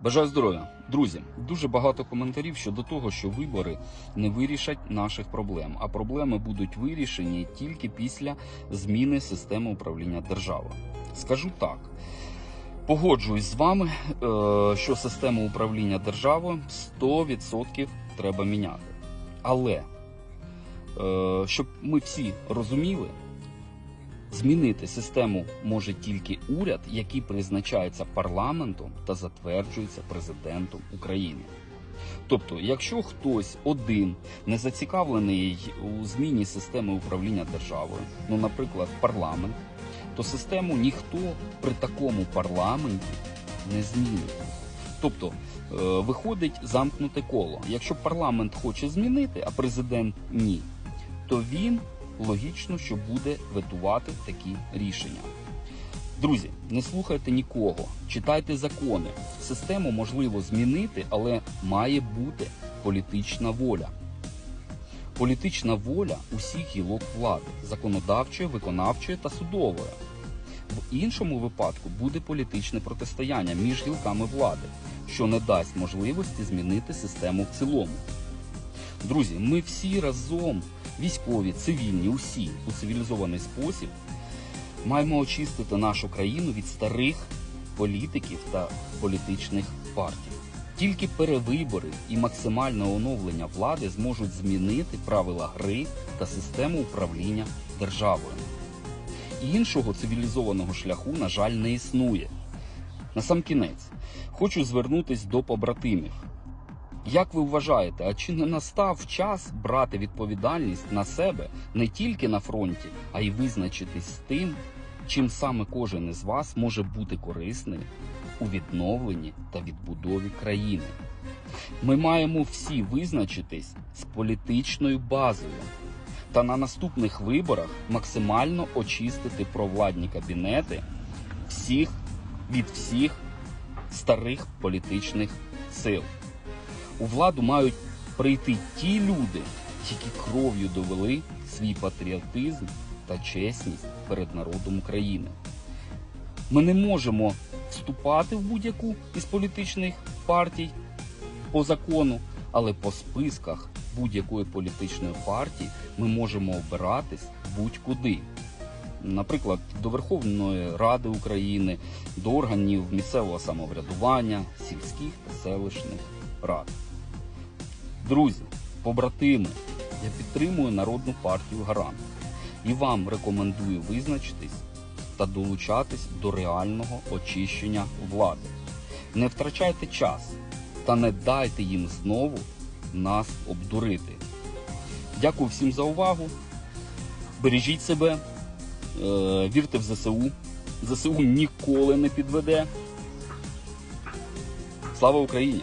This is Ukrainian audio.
Бажаю здоров'я, друзі. Дуже багато коментарів щодо того, що вибори не вирішать наших проблем, а проблеми будуть вирішені тільки після зміни системи управління державою. Скажу так. Погоджуюсь з вами, е, що систему управління державою 100% треба міняти. Але е, щоб ми всі розуміли, Змінити систему може тільки уряд, який призначається парламентом та затверджується президентом України. Тобто, якщо хтось один не зацікавлений у зміні системи управління державою, ну, наприклад, парламент, то систему ніхто при такому парламенті не змінить. Тобто е, виходить замкнуте коло. Якщо парламент хоче змінити, а президент ні, то він логічно, що буде ветувати такі рішення. Друзі, не слухайте нікого, читайте закони. Систему можливо змінити, але має бути політична воля. Політична воля усіх гілок влади законодавчої, виконавчої та судової. В іншому випадку буде політичне протистояння між гілками влади, що не дасть можливості змінити систему в цілому. Друзі, ми всі разом, військові, цивільні, усі у цивілізований спосіб, маємо очистити нашу країну від старих політиків та політичних партій. Тільки перевибори і максимальне оновлення влади зможуть змінити правила гри та систему управління державою. Іншого цивілізованого шляху, на жаль, не існує. На сам кінець хочу звернутись до побратимів. Як ви вважаєте, а чи не настав час брати відповідальність на себе не тільки на фронті, а й визначитись з тим, чим саме кожен із вас може бути корисний у відновленні та відбудові країни? Ми маємо всі визначитись з політичною базою та на наступних виборах максимально очистити провладні кабінети всіх від всіх старих політичних сил. У владу мають прийти ті люди, які кров'ю довели свій патріотизм та чесність перед народом України. Ми не можемо вступати в будь-яку із політичних партій по закону, але по списках будь-якої політичної партії ми можемо обиратись будь-куди. Наприклад, до Верховної Ради України, до органів місцевого самоврядування, сільських та селищних рад. Друзі, побратими, я підтримую Народну партію Гарант і вам рекомендую визначитись та долучатись до реального очищення влади. Не втрачайте час та не дайте їм знову нас обдурити. Дякую всім за увагу. Бережіть себе, е, вірте в ЗСУ. ЗСУ ніколи не підведе. Слава Україні!